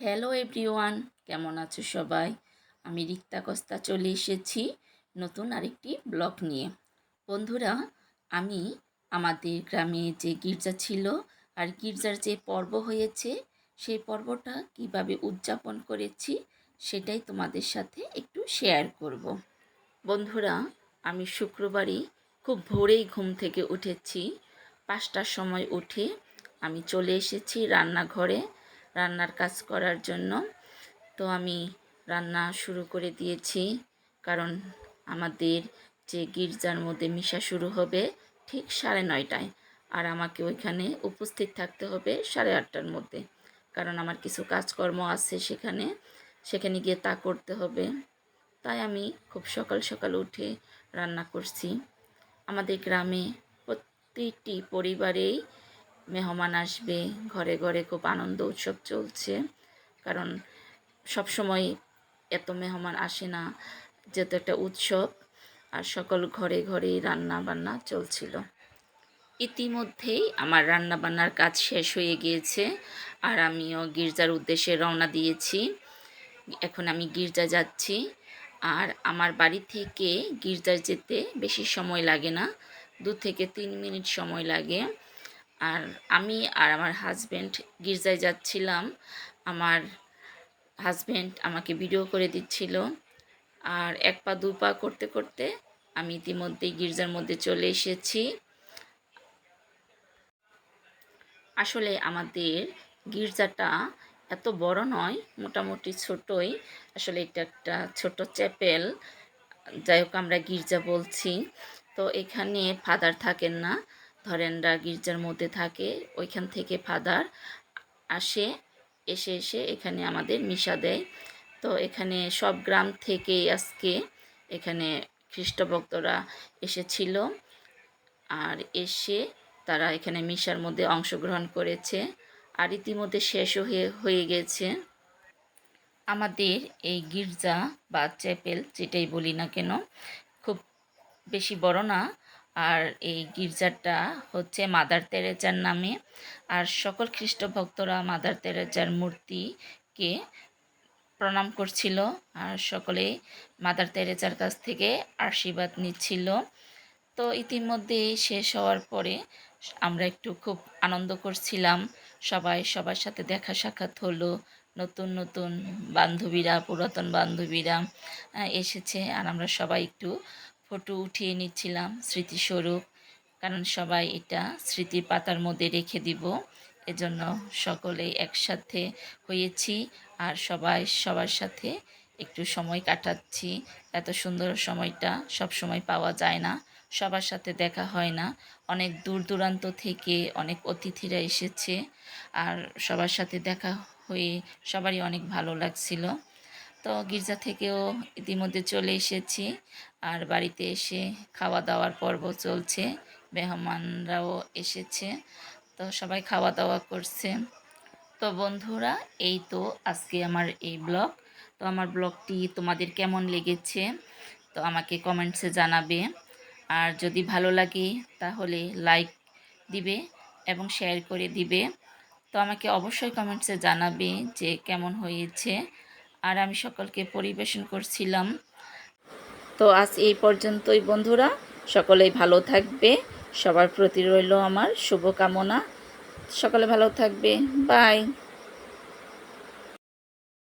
Hello everyone কেমন আছো সবাই? আমি রিক্তা কস্তা চলে এসেছি নতুন আরেকটি ব্লগ নিয়ে। বন্ধুরা, আমি আমাদের গ্রামে যে গির্জা ছিল আর গির্জার যে পর্ব হয়েছে, সেই পর্বটা কীভাবে উদযাপন করেছি সেটাই তোমাদের সাথে একটু শেয়ার করব। বন্ধুরা, আমি শুক্রবারই খুব ভোরেই ঘুম থেকে উঠেছি। পাঁচটার সময় উঠে আমি চলে এসেছি রান্নাঘরে। রান্নার কাজ করার জন্য। তো আমি রান্না শুরু করে দিয়েছি, কারণ আমাদের যে গির্জার মধ্যে মিশা শুরু হবে ঠিক সাড়ে নয়টায়, আর আমাকে ওইখানে উপস্থিত থাকতে হবে সাড়ে আটটার মধ্যে, কারণ আমার কিছু কাজকর্ম আছে সেখানে সেখানে গিয়ে তা করতে হবে। তাই আমি খুব সকাল সকাল উঠে রান্না করছি। আমাদের গ্রামে প্রতিটি পরিবারেই মেহমান আসবে, ঘরে ঘরে খুব আনন্দ উৎসব চলছে। কারণ সব সময় এত মেহমান আসে না, যেহেতু একটা উৎসব, আর সকল ঘরে ঘরেই রান্না বান্না চলছিল। ইতিমধ্যেই আমার রান্না বান্নার কাজ শেষ হয়ে গিয়েছে, আর আমিও গির্জার উদ্দেশ্যে রওনা দিয়েছি। এখন আমি গির্জা যাচ্ছি, আর আমার বাড়ি থেকে গির্জার যেতে বেশি সময় লাগে না, দু থেকে তিন মিনিট সময় লাগে। আর আমি আর আমার হাজব্যান্ড গির্জায় যাচ্ছিলাম। আমার হাজব্যান্ড আমাকে ভিডিও করে দিচ্ছিল। আর এক পা, দু পা করতে করতে আমি ইতিমধ্যেই গির্জার মধ্যে চলে এসেছি। আসলে আমাদের গির্জাটা এত বড় নয়, মোটামুটি ছোটই। আসলে এটা একটা ছোট চ্যাপেল যাই হোক, আমরা গির্জা বলছি। তো এখানে ফাদার থাকেন না। ধরেনরা গির্জার মধ্যে থাকে, ওইখান থেকে ফাদার আসে, এসে এসে এখানে আমাদের মিশা দেয়। তো এখানে সব গ্রাম থেকে আজকে এখানে খ্রিস্টভক্তরা এসেছিল। আর এসে তারা এখানে মিশার মধ্যে অংশগ্রহণ করেছে। আর ইতিমধ্যে শেষও হয়ে হয়ে গেছে। আমাদের এই গির্জা বা চ্যাপেল, যেটাই বলি না কেন, খুব বেশি বড় না আর এই গির্জাটা হচ্ছে মাদার তেরেজার নামে। আর সকল খ্রিস্ট ভক্তরা মাদার তেরেজার মূর্তিকে প্রণাম করছিল আর সকলে মাদার তেরেজার কাছ থেকে আশীর্বাদ নিচ্ছিল। তো ইতিমধ্যে শেষ হওয়ার পরে আমরা একটু খুব আনন্দ করছিলাম। সবাই সবার সাথে দেখা সাক্ষাৎ হলো। নতুন নতুন বান্ধবীরা, পুরাতন বান্ধবীরা এসেছে আর আমরা সবাই একটু ফটো উঠিয়ে নিচ্ছিলাম স্মৃতিস্বরূপ, কারণ সবাই এটা স্মৃতির পাতার মধ্যে রেখে দিব। এজন্য সকলেই একসাথে হয়েছি আর সবাই সবার সাথে একটু সময় কাটাচ্ছি। এত সুন্দর সময়টা সব সময় পাওয়া যায় না, সবার সাথে দেখা হয় না। অনেক দূর দূরান্ত থেকে অনেক অতিথিরা এসেছে আর সবার সাথে দেখা হয়ে সবারই অনেক ভালো লাগছিল। তো গির্জা থেকেও ইতিমধ্যে চলে এসেছি। আর বাড়িতে এসে খাওয়া দাওয়ার পর্ব চলছে। মেহমানরাও এসেছে। তো সবাই খাওয়া দাওয়া করছে। তো বন্ধুরা, এই তো আজকে আমার এই ব্লগ। তো আমার ব্লগটি তোমাদের কেমন লেগেছে, তো আমাকে কমেন্টসে জানাবে। আর যদি ভালো লাগে, তাহলে লাইক দিবে এবং শেয়ার করে দিবে। তো আমাকে অবশ্যই কমেন্টসে জানাবে যে কেমন হয়েছে। আর আমি সকলকে পরিবেশন করছিলাম। তো আজ এই পর্যন্তই বন্ধুরা, সকলেই ভালো থাকবে, সবার প্রতি রইল আমার শুভকামনা। সকলে ভালো থাকবে, বাই।